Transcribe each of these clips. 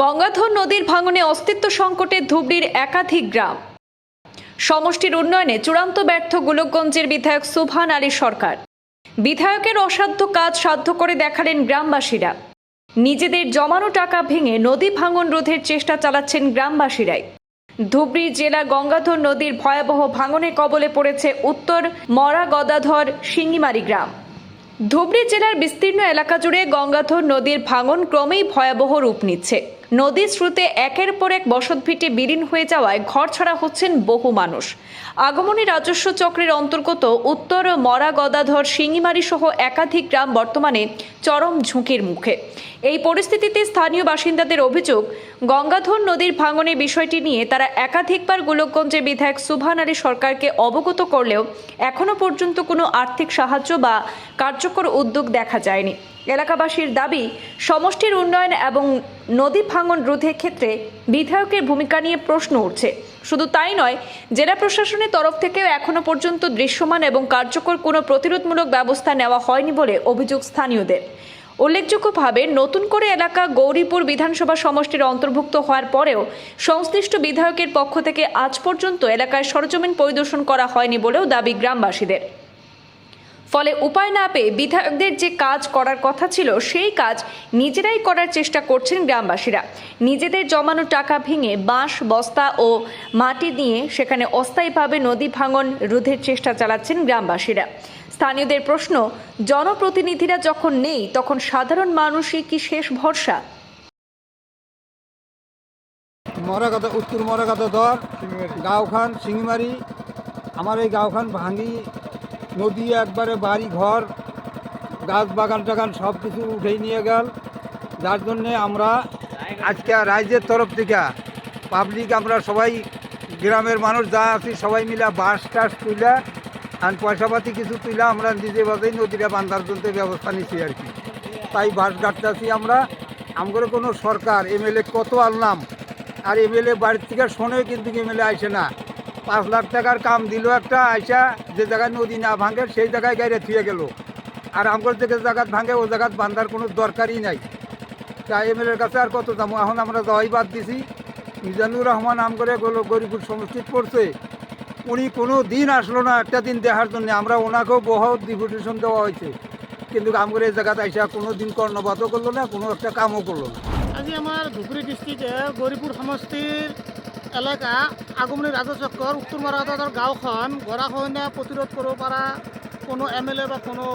গঙ্গাধর নদীর ভাঙনে অস্তিত্ব সংকটে ধুবড়ির একাধিক গ্রাম। সমষ্টির উন্নয়নে চূড়ান্ত ব্যর্থ গোলকগঞ্জের বিধায়ক সুভান আলী সরকার। বিধায়কের অসাধ্য কাজ সাধ্য করে দেখালেন গ্রামবাসীরা। নিজেদের জমানো টাকা ভেঙে নদী ভাঙন রোধের চেষ্টা চালাচ্ছেন গ্রামবাসীরাই। ধুবড়ি জেলা গঙ্গাধর নদীর ভয়াবহ ভাঙনে কবলে পড়েছে উত্তর মরা গদাধর শিঙ্গিমারি গ্রাম। ধুবড়ি জেলার বিস্তীর্ণ এলাকা জুড়ে গঙ্গাধর নদীর ভাঙন ক্রমেই ভয়াবহ রূপ নিচ্ছে। নদীর স্রোতে একের পর এক বসতভিটে বিলীন হয়ে যাওয়ায় ঘর ছাড়া হচ্ছেন বহু মানুষ। আগমনী রাজস্ব চক্রের অন্তর্গত উত্তর মরা গদাধর শিঙিমারি সহ একাধিক গ্রাম বর্তমানে চরম ঝুঁকির মুখে। এই পরিস্থিতিতে স্থানীয় বাসিন্দাদের অভিযোগ, গঙ্গাধর নদীর ভাঙনের বিষয়টি নিয়ে তারা একাধিকবার গোলকগঞ্জের বিধায়ক সুভান আলী সরকারকে অবগত করলেও এখনও পর্যন্ত কোনো আর্থিক সাহায্য বা কার্যকর উদ্যোগ দেখা যায়নি। এলাকাবাসীর দাবি, সমষ্টির উন্নয়ন এবং নদী ভাঙন রোধের ক্ষেত্রে বিধায়কের ভূমিকা নিয়ে প্রশ্ন উঠছে। শুধু তাই নয়, জেলা প্রশাসনের তরফ থেকেও এখনও পর্যন্ত দৃশ্যমান এবং কার্যকর কোনো প্রতিরোধমূলক ব্যবস্থা নেওয়া হয়নি বলে অভিযোগ স্থানীয়দের। উল্লেখযোগ্যভাবে, নতুন করে এলাকা গৌরীপুর বিধানসভা সমষ্টির অন্তর্ভুক্ত হওয়ার পরেও সংশ্লিষ্ট বিধায়কের পক্ষ থেকে আজ পর্যন্ত এলাকায় সরজমিন পরিদর্শন করা হয়নি বলেও দাবি গ্রামবাসীদের। ফলে উপায় না পেয়ে বিধায়কদের যে কাজ করার কথা ছিল, সেই কাজ নিজেরাই করার চেষ্টা করছেন গ্রামবাসীরা। নিজেদের জমানো টাকা ভেঙে বাঁশ, বস্তা ও মাটি দিয়ে সেখানে অস্থায়ীভাবে নদী ভাঙন রোধের চেষ্টা চালাচ্ছেন গ্রামবাসীরা। স্থানীয়দের প্রশ্ন, জনপ্রতিনিধিরা যখন নেই, তখন সাধারণ মানুষই কি শেষ ভরসা? মরাগাতা উত্তর মরাগাতা দর, গাঁওখান, শিঙিমারি, আমার এই গাঁওখান ভাঙি নদী একবারে বাড়ি ঘর গাছ বাগান টাগান সব কিছু উঠেই নিয়ে গেল। যার জন্যে আমরা আজকে রাজ্যের তরফ থেকে পাবলিক আমরা সবাই, গ্রামের মানুষ যা আছি সবাই মিলে বাস টাস তুলে আর পয়সাপাতি কিছু তুলে আমরা নিজে বাজেই নদীটা বান্ধার জন্য ব্যবস্থা নিচ্ছি আর কি। তাই বাঁশ কাটতেছি আমরা। আমগরে কোনো সরকার এমএলএ কত আনলাম? আর এমএলএ বাড়ির থেকে শোনে কিন্তু এমএলএ আইসে না। পাঁচ লাখ টাকার কাম দিল একটা, আইসা যে জায়গায় নদী না ভাঙে, সেই জায়গায় গাড়ি থুয়ে গেল। আর আমগর থেকে জায়গাত ভাঙে, ও জায়গাত বান্ধার কোনো দরকারই নাই। তা এমএলএর কাছে আর কত দাম এখন আমরা দওয়াই বাদ দিছি। মিজানুর রহমান আম করে গেলো গরিপুর সমষ্টিত পড়ছে। উনি কোনো দিন আসলো না একটা দিন দেখার জন্য। আমরা ওনাকেও বহুত ডিপুটেশন দেওয়া হয়েছে। কিন্তু আমগরে এই জায়গাতে আইসা কোনো দিন কর্ণপাতও করল না, কোনো একটা কামও করল না। আজি আমাৰ ধুবুৰী ডিষ্ট্ৰিক্টে গৌৰীপুৰ সমষ্টিৰ এলেকা আগমনী ৰাজচক্ৰৰ উত্তৰ মৰাদাৰ গাঁওখন গৰাখহনীয়া প্ৰতিৰোধ কৰিব পৰা কোনো এম এল এ বা কোনো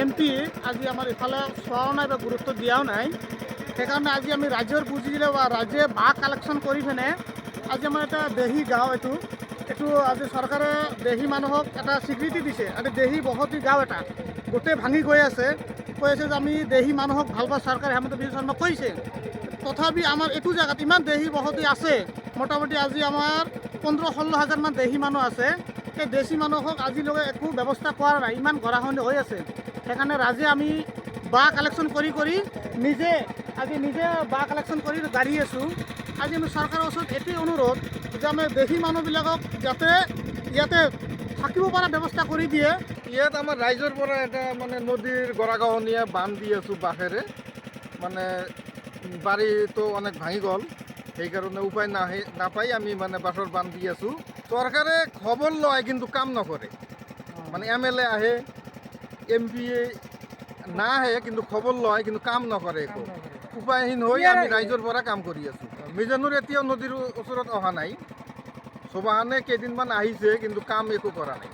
এম পি আজি আমাৰ ইফালে চোৱাও নাই বা গুৰুত্ব দিয়াও নাই। সেইকাৰণে আজি আমি ৰাজ্যৰ পুঁজি দিলে বা ৰাজ্যে বাঁহ কালেকশ্যন কৰি পিনে আজি আমাৰ এটা দেহী গাঁও এইটো। এইটো আজি চৰকাৰে দেহী মানুহক এটা স্বীকৃতি দিছে। আৰু দেহী বসতি গাঁও এটা। গোটেই ভাঙি গৈ আছে। কৈ আছে যে আমি দেহী মানুহক ভালো পোৱা চৰকাৰে হেমন্ত বিশ্ব শৰ্মা কৈছে। তথাপি আমাৰ এইটো জেগাত ইমান দেহী বসতি আছে। মোটামুটি আজি আমাৰ পোন্ধৰ ষোল্ল হাজাৰমান দেহী মানুহ আছে। সেই দেশী মানুহক আজিলৈকে একো ব্যৱস্থা কৰা নাই, ইমান গৰাখহনীয়া হৈ আছে। সেইকাৰণে ৰাজে আমি বাঁহ কালেকশ্যন কৰি কৰি নিজে, আজি নিজে বাঁহ কালেকশ্যন কৰি গাড়ী আছোঁ। আজি আমি চৰকাৰৰ ওচৰত এইটোৱে অনুৰোধ যে আমি দেশী মানুহবিলাকক যাতে ইয়াতে থাকিব পৰা ব্যৱস্থা কৰি দিয়ে। ইয়াত আমাৰ ৰাইজৰ পৰা এটা মানে নদীৰ গৰাখহনীয়া বান্ধ দি আছোঁ বাঁহেৰে। মানে বাৰীটো অনেক ভাঙি গ'ল। সেইকাৰণে উপায় নাহে নাপাই আমি মানে বাঁহৰ বান্ধ দি আছোঁ। চৰকাৰে খবৰ লয় কিন্তু কাম নকৰে। মানে এম এল এ আহে এম পি এ নাহে কিন্তু খবৰ লয় কিন্তু কাম নকৰে একো। উপায়হীন হৈ আমি ৰাইজৰ পৰা কাম কৰি আছোঁ। মিজানুৰ এতিয়াও নদীৰ ওচৰত অহা নাই। চবাহানে কেইদিনমান আহিছে কিন্তু কাম একো কৰা নাই।